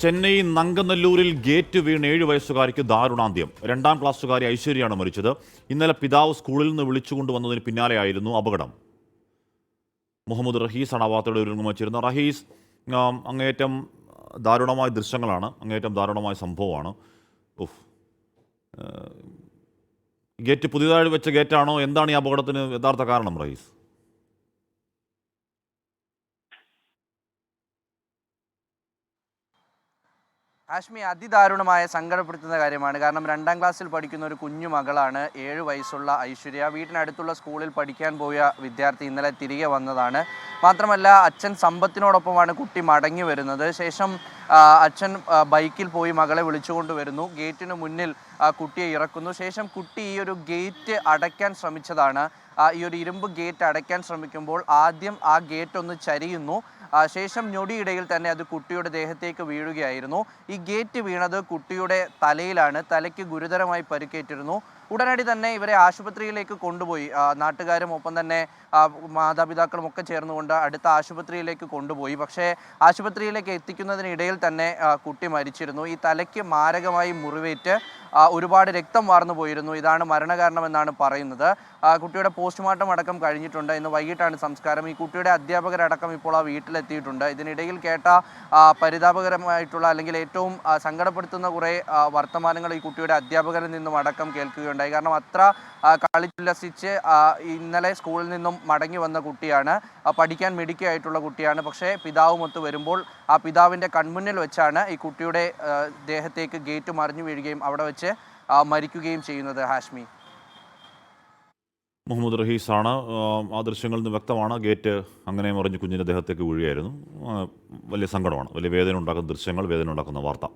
Chennai നങ്കനല്ലൂരിൽ gate വീണ് ഏഴ് വയസ്സുകാരിക്ക് ദാരുണാന്ത്യം. രണ്ടാം ക്ലാസ്സുകാരി ഐശ്വര്യയാണ് മരിച്ചത്. ഇന്നലെ പിതാവ് സ്കൂളിൽ നിന്ന് വിളിച്ചുകൊണ്ടുവന്നതിന് പിന്നാലെയായിരുന്നു അപകടം. മുഹമ്മദ് റഹീസ് ആണ് വാർത്തയുടെ ഒരു വച്ചിരുന്നത്. റഹീസ് അങ്ങേയറ്റം ദാരുണമായ ദൃശ്യങ്ങളാണ്. അങ്ങേയറ്റം ദാരുണമായ സംഭവമാണ്. ഉഫ്. ഗേറ്റ് പുതിയതായി വെച്ച ഗേറ്റാണോ? എന്താണ് ഈ അപകടത്തിന് യഥാർത്ഥ കാരണം റഹീസ്? ഹാഷ്മി അതിദാരുണമായ സങ്കടപ്പെടുത്തുന്ന കാര്യമാണ്. കാരണം രണ്ടാം ക്ലാസ്സിൽ പഠിക്കുന്ന ഒരു കുഞ്ഞു മകളാണ് ഏഴ് വയസ്സുള്ള ഐശ്വര്യ. വീട്ടിനടുത്തുള്ള സ്കൂളിൽ പഠിക്കാൻ പോയ വിദ്യാർത്ഥി ഇന്നലെ തിരികെ വന്നതാണ്. മാത്രമല്ല അച്ഛൻ സമ്പത്തിനോടൊപ്പമാണ് കുട്ടി മടങ്ങി വരുന്നത്. ശേഷം അച്ഛൻ ബൈക്കിൽ പോയി മകളെ വിളിച്ചുകൊണ്ട് വരുന്നു. ഗേറ്റിന് മുന്നിൽ കുട്ടിയെ ഇറക്കുന്നു. ശേഷം കുട്ടി ഈ ഒരു ഗേറ്റ് അടയ്ക്കാൻ ശ്രമിച്ചതാണ്. ഈ ഒരു ഇരുമ്പ് ഗേറ്റ് അടയ്ക്കാൻ ശ്രമിക്കുമ്പോൾ ആദ്യം ആ ഗേറ്റ് ഒന്ന് ചരിയുന്നു. ശേഷം ഞൊടിയിടയിൽ തന്നെ അത് കുട്ടിയുടെ ദേഹത്തേക്ക് വീഴുകയായിരുന്നു. ഈ ഗേറ്റ് വീണത് കുട്ടിയുടെ തലയിലാണ്. തലയ്ക്ക് ഗുരുതരമായി പരിക്കേറ്റിരുന്നു. ഉടനടി തന്നെ ഇവരെ ആശുപത്രിയിലേക്ക് കൊണ്ടുപോയി. നാട്ടുകാരും ഒപ്പം തന്നെ മാതാപിതാക്കളും ഒക്കെ ചേർന്നുകൊണ്ട് അടുത്ത ആശുപത്രിയിലേക്ക് കൊണ്ടുപോയി. പക്ഷേ ആശുപത്രിയിലേക്ക് എത്തിക്കുന്നതിനിടയിൽ തന്നെ കുട്ടി മരിച്ചിരുന്നു. ഈ തലയ്ക്ക് മാരകമായി മുറിവേറ്റ് ഒരുപാട് രക്തം വാർന്നു പോയിരുന്നു. ഇതാണ് മരണകാരണമെന്നാണ് പറയുന്നത്. കുട്ടിയുടെ പോസ്റ്റ്മോർട്ടം അടക്കം കഴിഞ്ഞിട്ടുണ്ട്. ഇന്ന് വൈകിട്ടാണ് സംസ്കാരം. ഈ കുട്ടിയുടെ അധ്യാപകരടക്കം ഇപ്പോൾ ആ വീട്ടിലെത്തിയിട്ടുണ്ട്. ഇതിനിടയിൽ കേട്ട പരിതാപകരമായിട്ടുള്ള അല്ലെങ്കിൽ ഏറ്റവും സങ്കടപ്പെടുത്തുന്ന കുറേ വർത്തമാനങ്ങൾ ഈ കുട്ടിയുടെ അധ്യാപകരിൽ നിന്നും അടക്കം കേൾക്കുകയുണ്ടായി. കാരണം അത്ര കളിച്ചുല്ലസിച്ച് ഇന്നലെ സ്കൂളിൽ നിന്നും മടങ്ങി വന്ന കുട്ടിയാണ്. പഠിക്കാൻ മിടുക്കിയായിട്ടുള്ള കുട്ടിയാണ്. പക്ഷേ പിതാവുമൊത്ത് വരുമ്പോൾ ആ പിതാവിന്റെ കൺമുന്നിൽ വെച്ചാണ് ഈ കുട്ടിയുടെ ദേഹത്തേക്ക് ഗേറ്റ് മറിഞ്ഞു വീഴുകയും അവിടെ ആ, മരിക്കുകയും ചെയ്യുന്നത് ഹാഷ്മി. മുഹമ്മദ് റഹീസാണ്. ആ ദൃശ്യങ്ങളിൽ നിന്ന് വ്യക്തമാണ്. ഗേറ്റ് അങ്ങനെ മറിഞ്ഞ് കുഞ്ഞിന്റെ ദേഹത്തേക്ക് വീഴുകയായിരുന്നു. വലിയ സങ്കടമാണ്. വലിയ വേദന ഉണ്ടാക്കുന്ന ദൃശ്യങ്ങൾ വേദന ഉണ്ടാക്കുന്ന വാർത്ത.